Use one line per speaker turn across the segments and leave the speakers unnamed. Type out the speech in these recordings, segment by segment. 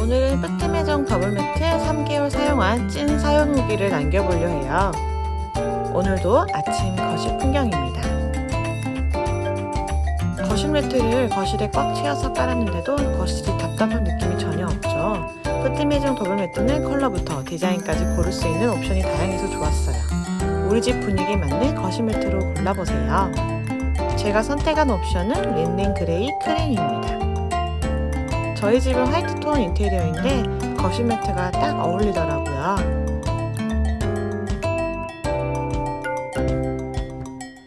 오늘은 뿌티메정 더블매트 3개월 사용한 찐 사용 후기를 남겨보려 해요. 오늘도 아침 거실 풍경입니다. 거실 매트를 거실에 꽉 채워서 깔았는데도 거실이 답답한 느낌이 전혀 없죠. 뿌티메정 더블매트는 컬러부터 디자인까지 고를 수 있는 옵션이 다양해서 좋았어요. 우리 집 분위기에 맞는 거실 매트로 골라보세요. 제가 선택한 옵션은 린넨 그레이 크림입니다. 저희 집은 화이트 톤 인테리어인데 거실 매트가 딱 어울리더라고요.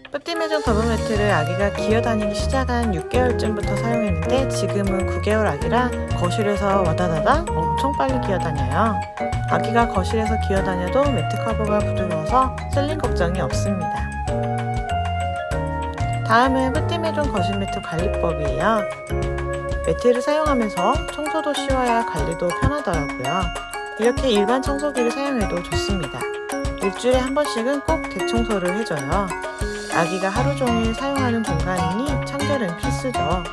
뿌띠메정 더블 매트를 아기가 기어다니기 시작한 6개월쯤부터 사용했는데 지금은 9개월 아기라 거실에서 와다다다 엄청 빨리 기어다녀요. 아기가 거실에서 기어다녀도 매트 커버가 부드러워서 쓸림 걱정이 없습니다. 다음은 뿌띠메종 거실 매트 관리법이에요. 매트를 사용하면서 청소도 쉬워야 관리도 편하더라고요. 이렇게 일반 청소기를 사용해도 좋습니다. 일주일에 한 번씩은 꼭 대청소를 해줘요. 아기가 하루 종일 사용하는 공간이니 청결은 필수죠.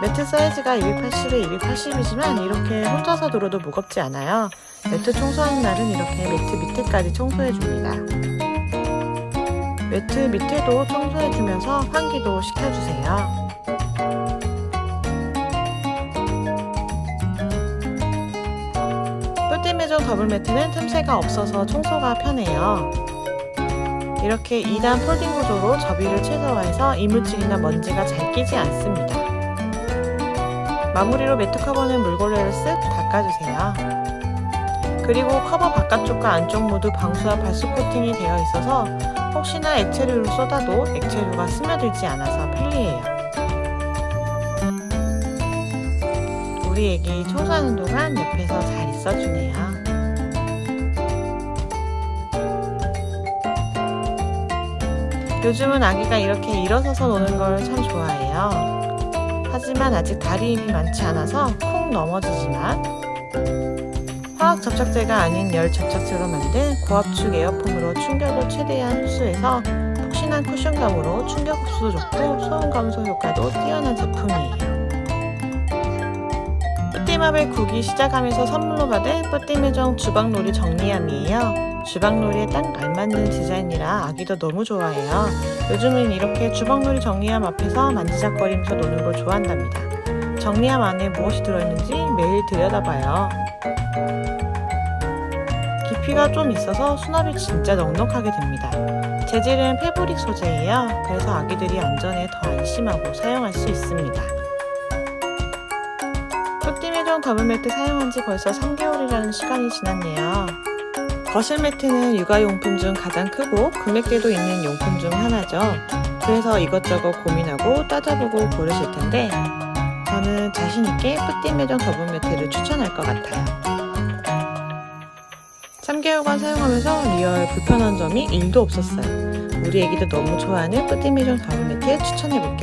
매트 사이즈가 280에 280이지만 이렇게 혼자서 들어도 무겁지 않아요. 매트 청소하는 날은 이렇게 매트 밑에까지 청소해줍니다. 매트 밑에도 청소해주면서 환기도 시켜주세요. 뿔띠매종 더블 매트는 틈새가 없어서 청소가 편해요. 이렇게 2단 폴딩 구조로 접이를 최소화해서 이물질이나 먼지가 잘 끼지 않습니다. 마무리로 매트 커버는 물걸레를 쓱 닦아주세요. 그리고 커버 바깥쪽과 안쪽 모두 방수와 발수 코팅이 되어 있어서 혹시나 액체류를 쏟아도 액체류가 스며들지 않아서 편리해요. 우리 애기 청소하는 동안 옆에서 잘 있어주네요. 요즘은 아기가 이렇게 일어서서 노는 걸 참 좋아해요. 하지만 아직 다리 힘이 많지 않아서 콩 넘어지지만 화학 접착제가 아닌 열 접착제로 만든 고압축 에어폼으로 충격을 최대한 흡수해서 푹신한 쿠션감으로 충격 흡수도 좋고 소음 감소 효과도 뛰어난 제품이에요. 뿌띠맘을 구기 시작하면서 선물로 받은 뿌띠매정 주방놀이 정리함이에요. 주방놀이에 딱 알맞는 디자인이라 아기도 너무 좋아해요. 요즘은 이렇게 주방놀이 정리함 앞에서 만지작거리면서 노는 걸 좋아한답니다. 정리함 안에 무엇이 들어있는지 매일 들여다봐요. 깊이가 좀 있어서 수납이 진짜 넉넉하게 됩니다. 재질은 패브릭 소재예요. 그래서 아기들이 안전에 더 안심하고 사용할 수 있습니다. 푸띠메종 더블 매트 사용한 지 벌써 3개월이라는 시간이 지났네요. 거실 매트는 육아용품 중 가장 크고 금액대도 있는 용품 중 하나죠. 그래서 이것저것 고민하고 따져보고 고르실 텐데 저는 자신있게 뿌띠메종 더블 매트를 추천할 것 같아요. 3개월간 사용하면서 리얼 불편한 점이 1도 없었어요. 우리 애기도 너무 좋아하는 뿌띠메종 더블 매트 추천해볼게요.